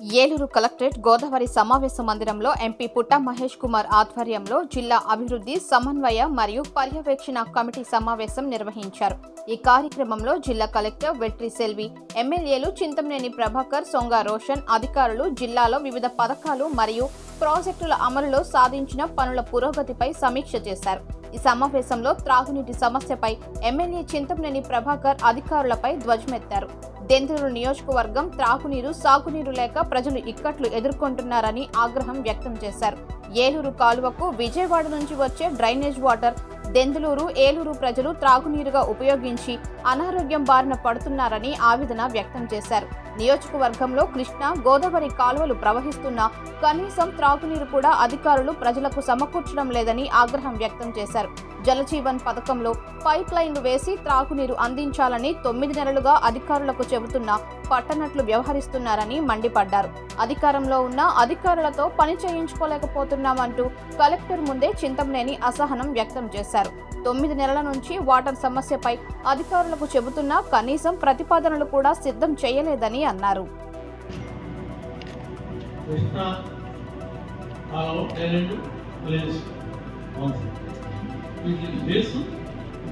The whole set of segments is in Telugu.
ఏలూరు కలెక్టరేట్ గోదావరి సమావేశ మందిరంలో ఎంపీ పుట్ట మహేష్ కుమార్ ఆధ్వర్యంలో జిల్లా అభివృద్ధి సమన్వయ మరియు పర్యవేక్షణ కమిటీ సమావేశం నిర్వహించారు. ఈ కార్యక్రమంలో జిల్లా కలెక్టర్ వెట్రి సెల్వి ఎమ్మెల్యేలు చింతమనేని ప్రభాకర్ సొంగ రోషన్ అధికారులు జిల్లాలో వివిధ పథకాలు మరియు ప్రాజెక్టుల అమలులో సాధించిన పనుల పురోగతిపై సమీక్ష చేశారు. ఈ సమావేశంలో త్రాగునీటి సమస్యపై ఎమ్మెల్యే చింతమనేని ప్రభాకర్ అధికారులపై ధ్వజమెత్తారు. దెందులూరు నియోజకవర్గం త్రాగునీరు సాగునీరు లేక ప్రజలు ఇక్కట్లు ఎదుర్కొంటున్నారని ఆగ్రహం వ్యక్తం చేశారు. ఏలూరు కాలువకు విజయవాడ నుంచి వచ్చే డ్రైనేజ్ వాటర్ దెందులూరు ఏలూరు ప్రజలు త్రాగునీరుగా ఉపయోగించి అనారోగ్యం బారిన పడుతున్నారని ఆవేదన వ్యక్తం చేశారు. నియోజకవర్గంలో కృష్ణా గోదావరి కాలువలు ప్రవహిస్తున్న కనీసం త్రాగునీరు కూడా అధికారులు ప్రజలకు సమకూర్చడం లేదని ఆగ్రహం వ్యక్తం చేశారు. జలజీవన్ పథకంలో పైప్ లైన్లు వేసి త్రాగునీరు అందించాలని తొమ్మిది నెలలుగా అధికారులకు చెబుతున్న పట్టనట్లు వ్యవహరిస్తున్నారని మండిపడ్డారు. అధికారంలో ఉన్న అధికారులతో పని చేయించుకోలేకపోతున్నామంటూ కలెక్టర్ ముందే చింతమనేని అసహనం వ్యక్తం చేశారు. తొమ్మిది నెలల నుంచి వాటర్ సమస్యపై అధికారులకు చెబుతున్నా కనీసం ప్రతిపాదనలు కూడా సిద్ధం చేయలేదని అన్నారు.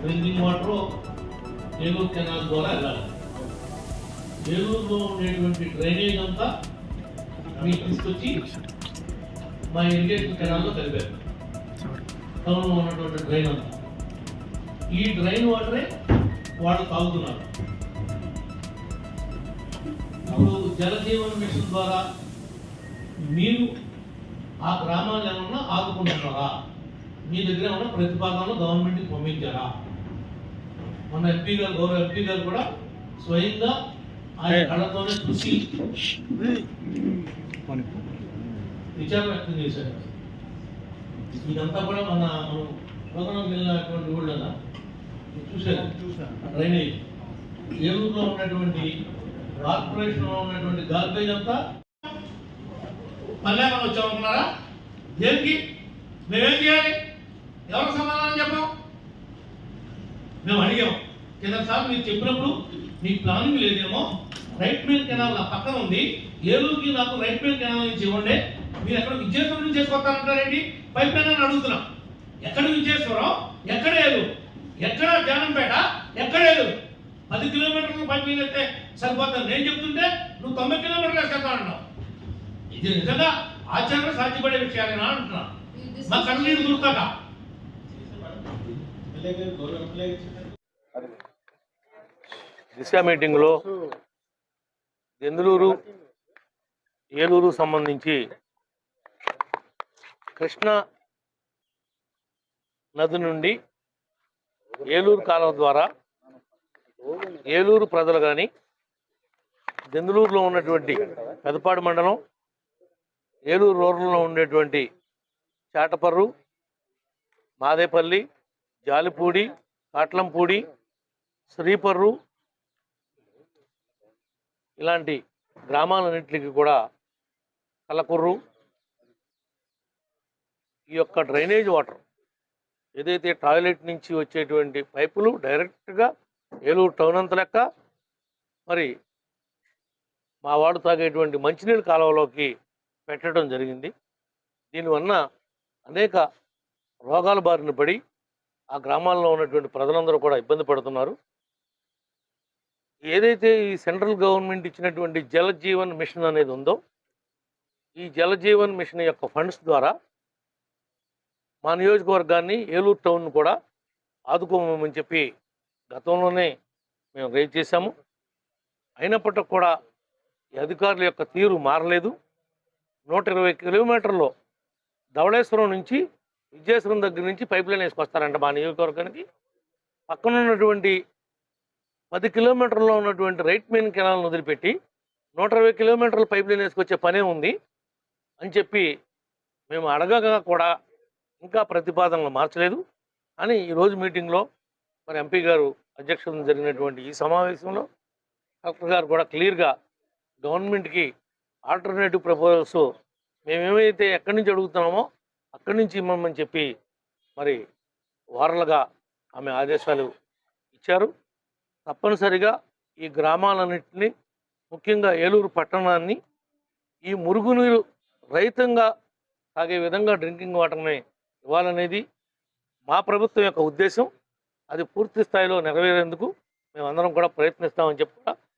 డ్రింకింగ్ వాటర్ ఏలూరు కెనాల్ ద్వారా వెళ్ళాలి. ఏలూరులో ఉండేటువంటి డ్రైనేజ్ అంతా మీకు తీసుకొచ్చి మా ఇరిగేషన్ కెనాల్లో కలిపారు. టౌన్లో ఉన్నటువంటి డ్రైన్ అంతా. ఈ డ్రైన్ వాటరే వాళ్ళు తాగుతున్నారు. జలజీవన్ మిషన్ ద్వారా మీరు ఆ గ్రామాలు ఏమన్నా ఆదుకుంటున్నారా? మీ దగ్గర ఏమన్నా ప్రతిపాదనలు గవర్నమెంట్కి పంపించారా? మన ఎంపీ గారు గౌరవ ఎంపీ గారు కూడా స్వయంగా ఆయన కళ్ళతోనే చూసి విచారణ వ్యక్తం చేశారు. ఇదంతా కూడా మన మనం వెళ్ళినటువంటి ఊళ్ళన్నా చూశారు? డ్రైనేజ్. ఏలూరులో ఉన్నటువంటి కార్పొరేషన్లో ఉన్నటువంటి గార్బేజ్ అంతా మళ్ళీ వచ్చామనుకున్నారా దేనికి? మేమేం చేయాలి? ఎవరికి సమాధానం చెప్పాం? మేము అడిగాం. కింద సార్ మీరు చెప్పినప్పుడు మీ ప్లానింగ్ లేదేమో. రైట్ మెయిన్ కెనాల్ నా పక్కన ఉంది. ఏలూరుకి నాకు రైట్ మెయిన్ కెనాల్ నుంచి ఇవ్వండి. మీరు ఎక్కడ విజయనగరం నుంచి చేసుకొస్తారంటారేంటి పైప్ లైన్ అని అడుగుతున్నాం. ఎక్కడ విజయేశ్వరం ఎక్కడ ఏలూరు? ఎక్కడ జానంపేట? ఎక్కడ ఏలూరు? పది కిలోమీటర్లు పైప్ లైన్ అయితే సరిపోతుంది నేను చెప్తుంటే నువ్వు తొంభై కిలోమీటర్లు వేసేస్తా ఇది నిజంగా ఆచరణ సాధ్యపడే విషయాలేనా అంటున్నా. మా కన్నీరు దొరుకుతాక దిశ మీటింగ్లో దెందులూరు ఏలూరు సంబంధించి కృష్ణా నది నుండి ఏలూరు కాలువ ద్వారా ఏలూరు ప్రజలు కానీ దెందులూరులో ఉన్నటువంటి పెదపాడు మండలం ఏలూరు రూరల్లో ఉండేటువంటి చాటపర్రు మాదేపల్లి జాలిపూడి కాట్లంపూడి శ్రీపర్రు ఇలాంటి గ్రామాలన్నింటికి కూడా కలకుర్రు ఈ యొక్క డ్రైనేజ్ వాటర్ ఏదైతే టాయిలెట్ నుంచి వచ్చేటువంటి పైపులు డైరెక్ట్గా ఏలూరు టౌన్ అంత లెక్క మరి మా వాడు తాగేటువంటి మంచినీళ్ళ కాలువలోకి పెట్టడం జరిగింది. దీనివల్ల అనేక రోగాల బారిన పడి ఆ గ్రామాల్లో ఉన్నటువంటి ప్రజలందరూ కూడా ఇబ్బంది పడుతున్నారు. ఏదైతే ఈ సెంట్రల్ గవర్నమెంట్ ఇచ్చినటువంటి జల జీవన్ మిషన్ అనేది ఉందో ఈ జల జీవన్ మిషన్ యొక్క ఫండ్స్ ద్వారా మా నియోజకవర్గాన్ని ఏలూరు టౌన్ కూడా ఆదుకోమని చెప్పి గతంలోనే మేము రేజ్ చేశాము. అయినప్పటికి కూడా అధికారుల యొక్క తీరు మారలేదు. నూట ఇరవై కిలోమీటర్లు ధవళేశ్వరం నుంచి విజయేశ్వరం దగ్గర నుంచి పైప్ లైన్ వేసుకొస్తారంట మా నియోజకవర్గానికి. పక్కన ఉన్నటువంటి పది కిలోమీటర్లో ఉన్నటువంటి రైట్ మెయిన్ కెనాల్ను వదిలిపెట్టి నూట ఇరవై కిలోమీటర్ల పైప్ లైన్ వేసుకొచ్చే పనే ఉంది అని చెప్పి మేము అడగగా కూడా ఇంకా ప్రతిపాదనలు మార్చలేదు. అని ఈరోజు మీటింగ్లో మరి ఎంపీ గారు అధ్యక్షతన జరిగినటువంటి ఈ సమావేశంలో కలెక్టర్ గారు కూడా క్లియర్గా గవర్నమెంట్కి ఆల్టర్నేటివ్ ప్రపోజల్స్ మేమేమైతే ఎక్కడి నుంచి అడుగుతున్నామో అక్కడి నుంచి ఇమ్మని చెప్పి మరి వారలుగా ఆమె ఆదేశాలు ఇచ్చారు. తప్పనిసరిగా ఈ గ్రామాలన్నింటినీ ముఖ్యంగా ఏలూరు పట్టణాన్ని ఈ మురుగునీరు రహితంగా తాగే విధంగా డ్రింకింగ్ వాటర్ని ఇవ్వాలనేది మా ప్రభుత్వం యొక్క ఉద్దేశం. అది పూర్తి స్థాయిలో నెరవేరేందుకు మేమందరం కూడా ప్రయత్నిస్తామని చెప్పి కూడా